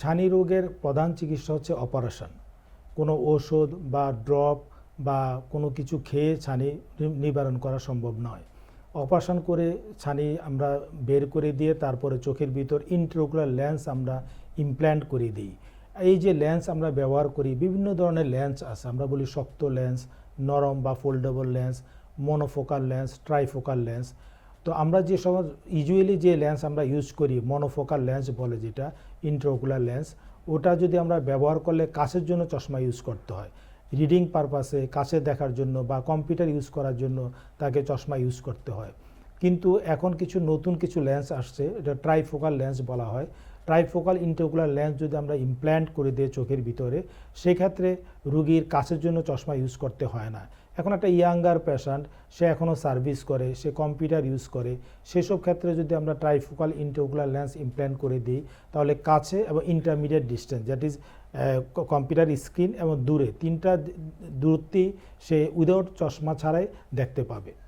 ছানি রোগের প্রধান চিকিৎসা হচ্ছে অপারেশন। কোনো ওষুধ বা ড্রপ বা কোনো কিছু খেয়ে ছানি নিবারণ করা সম্ভব নয়। অপারেশন করে ছানি আমরা বের করে দিয়ে তারপরে চোখের ভিতর ইন্ট্রোকুলার লেন্স আমরা ইমপ্ল্যান্ট করে দিই। এই যে লেন্স আমরা ব্যবহার করি, বিভিন্ন ধরনের লেন্স আছে। আমরা বলি শক্ত লেন্স নরম বা foldable lens monofocal lens trifocal lens তো আমরা যে সময় ইউজুয়ালি যে লেন্স আমরা ইউজ করি মনোফোকাল লেন্স বলে যেটা ইন্ট্রোকুলার লেন্স ওটা যদি আমরা ব্যবহার করলে কাছের জন্য চশমা ইউজ করতে হয়। রিডিং পারপাসে কাছে দেখার জন্য বা কম্পিউটার ইউজ করার জন্য তাকে চশমা ইউজ করতে হয়। কিন্তু এখন কিছু নতুন কিছু লেন্স আসছে, এটা ট্রাইফোকাল লেন্স বলা হয়। ট্রাইফোকাল ইন্ট্রোকুলার লেন্স যদি আমরা ইমপ্ল্যান্ট করে দিই চোখের ভিতরে, সেক্ষেত্রে রুগীর কাছের জন্য চশমা ইউজ করতে হয় না। এখন একটা ইয়াঙ্গার পেশেন্ট সে এখনও সার্ভিস করে, সে কম্পিউটার ইউজ করে, সেসব ক্ষেত্রে যদি আমরা ট্রাইফোকাল ইন্ট্রোকুলার লেন্স ইমপ্ল্যান্ট করে দিই, তাহলে কাছে এবং intermediate distance that is computer screen এবং দূরে, তিনটা দূরত্বেই সে উইদাউট চশমা ছাড়াই দেখতে পাবে।